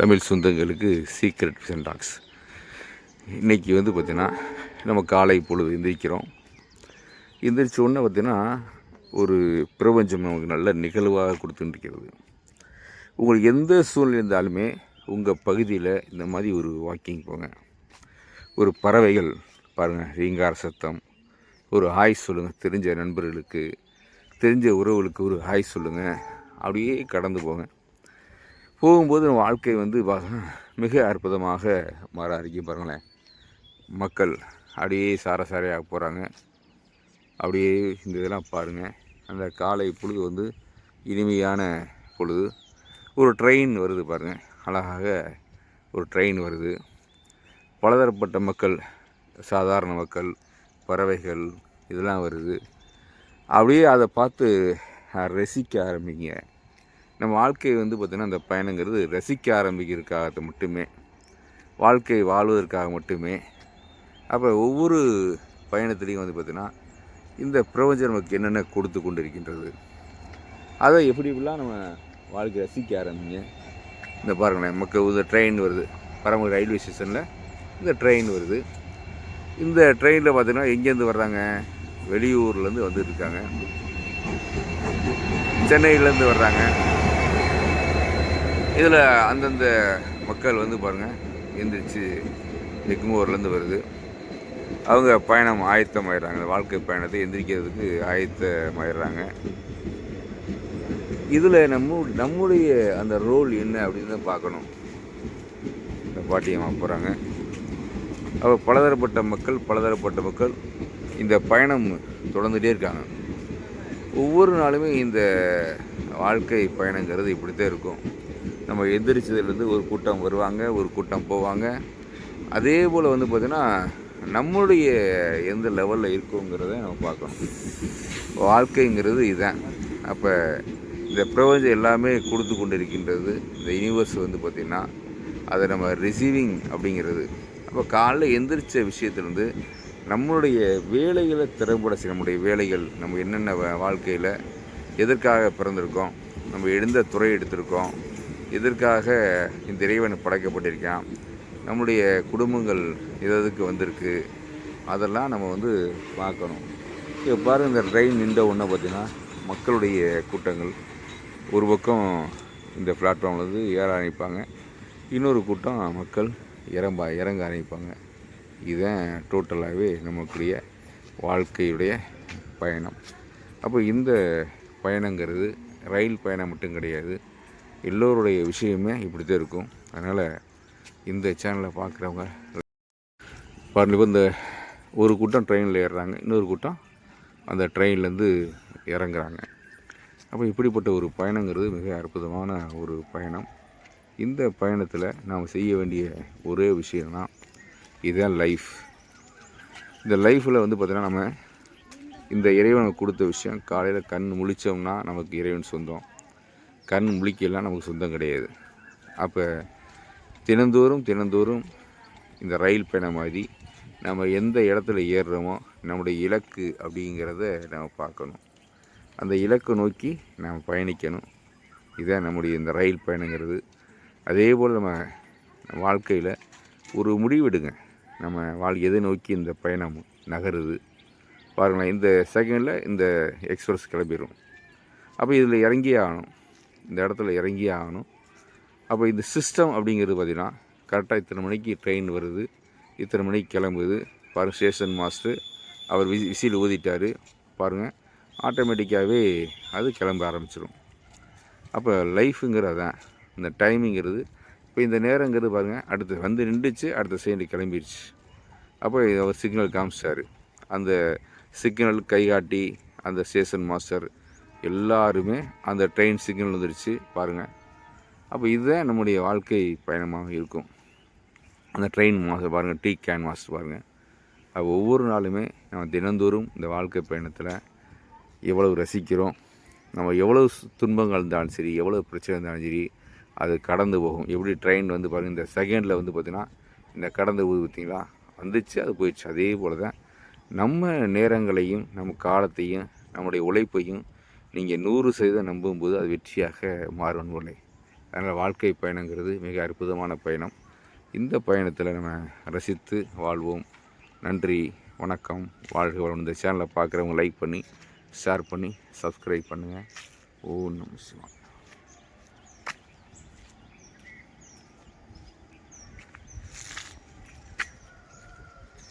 தமிழ் சொந்தங்களுக்கு secret சென்டாக்ஸ் tax இன்றைக்கி வந்து பார்த்திங்கன்னா நம்ம காலை பொழுது எந்திரிக்கிறோம். எந்திரிச்ச உடனே பார்த்திங்கன்னா ஒரு பிரபஞ்சம் நமக்கு நல்ல நிகழ்வாக கொடுத்துட்டுருக்கிறது உங்களுக்கு எந்த சூழ்நிலை இருந்தாலுமே உங்கள் பகுதியில் இந்த மாதிரி ஒரு வாக்கிங் போங்க. ஒரு பறவைகள் பாருங்கள் ரீங்கார சத்தம். ஒரு ஹாய் சொல்லுங்கள் தெரிஞ்ச நண்பர்களுக்கு தெரிஞ்ச உறவுகளுக்கு ஒரு ஹாய் சொல்லுங்கள் அப்படியே கடந்து போங்க. போகும்போது நம்ம வாழ்க்கை வந்து மிக அற்புதமாக மாற ஆரம்பிக்கும் பாருங்களேன். மக்கள் அப்படியே சார சாரையாக போகிறாங்க அப்படியே இந்த இதெல்லாம் பாருங்கள் அந்த காலை பொழுது வந்து இனிமையான பொழுது. ஒரு ட்ரெயின் வருது பாருங்கள் அழகாக ஒரு ட்ரெயின் வருது. பலதரப்பட்ட மக்கள் சாதாரண மக்கள் பறவைகள் இதெல்லாம் வருது. அப்படியே அதை பார்த்து ரசிக்க ஆரம்பிங்க. நம்ம வாழ்க்கை வந்து பார்த்திங்கன்னா அந்த பயணங்கிறது ரசிக்க ஆரம்பிக்கிறதுக்காக மட்டுமே. வாழ்க்கை வாழ்வதற்காக மட்டுமே. அப்போ ஒவ்வொரு பயணத்துலேயும் வந்து பார்த்திங்கன்னா இந்த பிரபஞ்சம் நமக்கு என்னென்ன கொடுத்து கொண்டு இருக்கின்றது அதை எப்படி இப்படிலாம் நம்ம வாழ்க்கை ரசிக்க ஆரம்பிங்க? இந்த பாருங்களேன் நமக்கு இந்த ட்ரெயின் வருது. பரம்பரை ரயில்வே ஸ்டேஷனில் இந்த ட்ரெயின் வருது. இந்த ட்ரெயினில் பார்த்தீங்கன்னா எங்கேருந்து வர்றாங்க? வெளியூர்லேருந்து வந்துட்டு இருக்காங்க. சென்னையிலேருந்து வர்றாங்க. இதில் அந்தந்த மக்கள் வந்து பாருங்கள் எந்திரிச்சு எக்மோர்லேருந்து வருது. அவங்க பயணம் ஆயத்தமாயிடுறாங்க. வாழ்க்கை பயணத்தை எந்திரிக்கிறதுக்கு ஆயத்தமாயிடுறாங்க. இதில் நம்ம நம்முடைய அந்த ரோல் என்ன அப்படின்னு தான் பார்க்கணும். இந்த பாட்டியம்மா போகிறாங்க. அப்போ பலதரப்பட்ட மக்கள் பலதரப்பட்ட மக்கள் இந்த பயணம் தொடர்ந்துகிட்டே இருக்காங்க. ஒவ்வொரு நாளுமே இந்த வாழ்க்கை பயணங்கிறது இப்படி தான் இருக்கும். நம்ம எந்திரிச்சதுலேருந்து ஒரு கூட்டம் வருவாங்க ஒரு கூட்டம் போவாங்க. அதே போல் வந்து பார்த்திங்கன்னா நம்மளுடைய எந்த லெவலில் இருக்கோங்கிறத நம்ம பார்க்கணும். வாழ்க்கைங்கிறது இதுதான் அப்போ இந்த பிரபஞ்சம் எல்லாமே கொடுத்து கொண்டு இருக்கின்றது இந்த யூனிவர்ஸ் வந்து பார்த்திங்கன்னா அதை நம்ம ரிசீவிங் அப்படிங்கிறது. அப்போ காலைல எந்திரிச்ச விஷயத்துலேருந்து நம்மளுடைய வேலைகளை திறம்பட செய்ய நம்முடைய வேலைகள் நம்ம என்னென்ன வாழ்க்கையில் எதற்காக பிறந்திருக்கோம் நம்ம எழுந்த துறை எடுத்திருக்கோம் எதற்காக இந்த இறைவன் படைக்கப்பட்டிருக்கான்? நம்முடைய குடும்பங்கள் எதுக்கு வந்திருக்கு? அதெல்லாம் நம்ம வந்து பார்க்கணும். இப்போ பாருங்க இந்த ட்ரெயின் நின்ற ஒன்று பார்த்தீங்கன்னா மக்களுடைய கூட்டங்கள். ஒரு பக்கம் இந்த பிளாட்ஃபார்மில் வந்து ஏற ஆரம்பிப்பாங்க. இன்னொரு கூட்டம் மக்கள் இறம்ப இறங்க ஆரம்பிப்பாங்க. இதுதான் டோட்டலாகவே நமக்குடைய வாழ்க்கையுடைய பயணம். அப்போ இந்த பயணங்கிறது ரயில் பயணம் மட்டும் கிடையாது. எல்லோருடைய விஷயமே இப்படி தான் இருக்கும். அதனால் இந்த சேனலை பார்க்குறவங்க இப்போ இந்த ஒரு கூட்டம் ட்ரெயினில் ஏறுறாங்க. இன்னொரு கூட்டம் அந்த ட்ரெயின்லேருந்து இறங்குறாங்க. அப்போ இப்படிப்பட்ட ஒரு பயணங்கிறது மிக அற்புதமான ஒரு பயணம். இந்த பயணத்தில் நாம் செய்ய வேண்டிய ஒரே விஷயம்னா இதுதான் லைஃப் இந்த லைஃப்பில் வந்து பார்த்திங்கன்னா நம்ம இந்த இறைவனுக்கு கொடுத்த விஷயம் காலையில் கண் முழிச்சோம்னா நமக்கு இறைவன் சொந்தம். கண் முழிக்கலாம் நமக்கு சொந்தம் கிடையாது. அப்போ தினந்தோறும் தினந்தோறும் இந்த ரயில் பயணம் மாதிரி நம்ம எந்த இடத்துல ஏறுறோமோ நம்முடைய இலக்கு அப்படிங்கிறத நம்ம பார்க்கணும். அந்த இலக்கை நோக்கி நாம் பயணிக்கணும். இதான் நம்முடைய இந்த ரயில் பயணங்கிறது. அதே போல் நம்ம வாழ்க்கையில் ஒரு முடிவெடுங்க. நம்ம வாழ் எதை நோக்கி இந்த பயணம் நகருது. பாருங்களேன் இந்த செகண்டில் இந்த எக்ஸ்பிரஸ் கிளம்பிடும் அப்போ இதில் இறங்கியே ஆகணும். இந்த இடத்துல இறங்கியே ஆகணும். அப்போ இந்த சிஸ்டம் அப்படிங்கிறது பார்த்திங்கன்னா கரெக்டாக இத்தனை மணிக்கு ட்ரெயின் வருது. இத்தனை மணிக்கு கிளம்புது. பாருங்கள் ஸ்டேஷன் மாஸ்டர் அவர் விசி விசில் ஊதிட்டார். பாருங்கள் ஆட்டோமேட்டிக்காகவே அது கிளம்ப ஆரம்பிச்சிடும் அப்போ லைஃபுங்கிறது அதான். இந்த டைமிங்கிறது இப்போ இந்த நேரங்கிறது பாருங்கள் அடுத்து வந்து நின்றுச்சு அடுத்த செகண்ட் கிளம்பிடுச்சு அப்போ அவர் சிக்னல் காமிச்சிட்டாரு. அந்த சிக்னல் கைகாட்டி அந்த ஸ்டேஷன் மாஸ்டர் எல்லாருமே அந்த ட்ரெயின் சிக்னல் வந்துடுச்சு பாருங்கள் அப்போ இதுதான் நம்முடைய வாழ்க்கை பயணமாக இருக்கும். அந்த ட்ரெயின் மாஸ்டர் பாருங்கள் டீ கேன் மாஸ்டர் பாருங்கள் அது ஒவ்வொரு நாளுமே நம்ம தினந்தோறும் இந்த வாழ்க்கை பயணத்தில் எவ்வளவு ரசிக்கிறோம் நம்ம எவ்வளவு துன்பங்கள் இருந்தாலும் சரி எவ்வளோ பிரச்சனை இருந்தாலும் சரி அது கடந்து போகும். எப்படி ட்ரெயின் வந்து பாருங்கள் இந்த செகண்டில் வந்து பார்த்திங்கன்னா இந்த கடந்து போகுது பார்த்திங்களா வந்துச்சு அது போயிடுச்சு. அதே போல் தான் நம்ம நேரங்களையும் நம்ம காலத்தையும் நம்முடைய உழைப்பையும் நீங்கள் நூறு சதவீதம் நம்பும்போது அது வெற்றியாக மாறும் நூலை அதனால் வாழ்க்கை பயணங்கிறது மிக அற்புதமான பயணம். இந்த பயணத்தில் நம்ம ரசித்து வாழ்வோம். நன்றி வணக்கம். வாழ்க வளம். இந்த சேனலை பார்க்குறவங்க லைக் பண்ணி ஷேர் பண்ணி சப்ஸ்கிரைப் பண்ணுங்கள் ஓ நம சிவம்